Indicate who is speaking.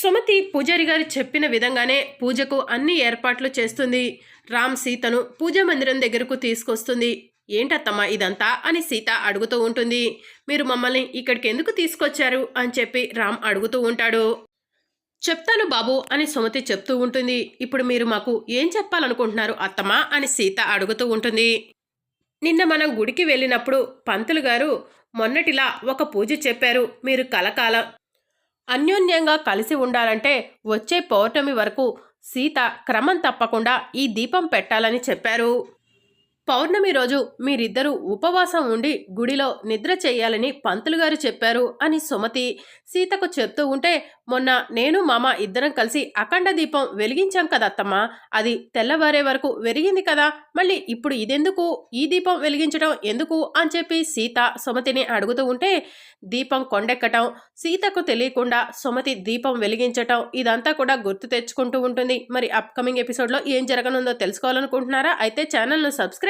Speaker 1: సుమతి పూజారి గారు చెప్పిన విధంగానే పూజకు అన్ని ఏర్పాట్లు చేస్తుంది. రామ్ సీతను పూజా మందిరం దగ్గరకు తీసుకొస్తుంది. ఏంటత్తమ్మా ఇదంతా అని సీత అడుగుతూ ఉంటుంది. మీరు మమ్మల్ని ఇక్కడికి ఎందుకు తీసుకొచ్చారు? అని చెప్పి రామ్ అడుగుతూ ఉంటాడు. చెప్తాను బాబు అని సుమతి చెప్తూ ఉంటుంది. ఇప్పుడు మీరు మాకు ఏం చెప్పాలనుకుంటున్నారు అత్తమ్మా అని సీత అడుగుతూ ఉంటుంది. నిన్న మనం గుడికి వెళ్ళినప్పుడు పంతులు గారు మొన్నటిలా ఒక పూజ చెప్పారు. మీరు కలకాలం అన్యోన్యంగా కలిసి ఉండాలంటే వచ్చే పౌర్ణమి వరకు సీత క్రమం తప్పకుండా ఈ దీపం పెట్టాలని చెప్పారు. పౌర్ణమి రోజు మీరిద్దరూ ఉపవాసం ఉండి గుడిలో నిద్ర చేయాలని పంతులు గారు చెప్పారు అని సుమతి సీతకు చెప్తూ ఉంటే మొన్న నేను మామ ఇద్దరం కలిసి అఖండ దీపం వెలిగించాం కదా అత్తమ్మ. అది తెల్లవారే వరకు వెలిగింది కదా. మళ్ళీ ఇప్పుడు ఇదెందుకు? ఈ దీపం వెలిగించడం ఎందుకు? అని చెప్పి సీత సుమతిని అడుగుతూ ఉంటే దీపం కొండెక్కటం సీతకు తెలియకుండా సుమతి దీపం వెలిగించటం ఇదంతా కూడా గుర్తు తెచ్చుకుంటూ ఉంటుంది. మరి అప్కమింగ్ ఎపిసోడ్లో ఏం జరగనుందో తెలుసుకోవాలనుకుంటున్నారా? అయితే ఛానల్ను సబ్స్క్రైబ్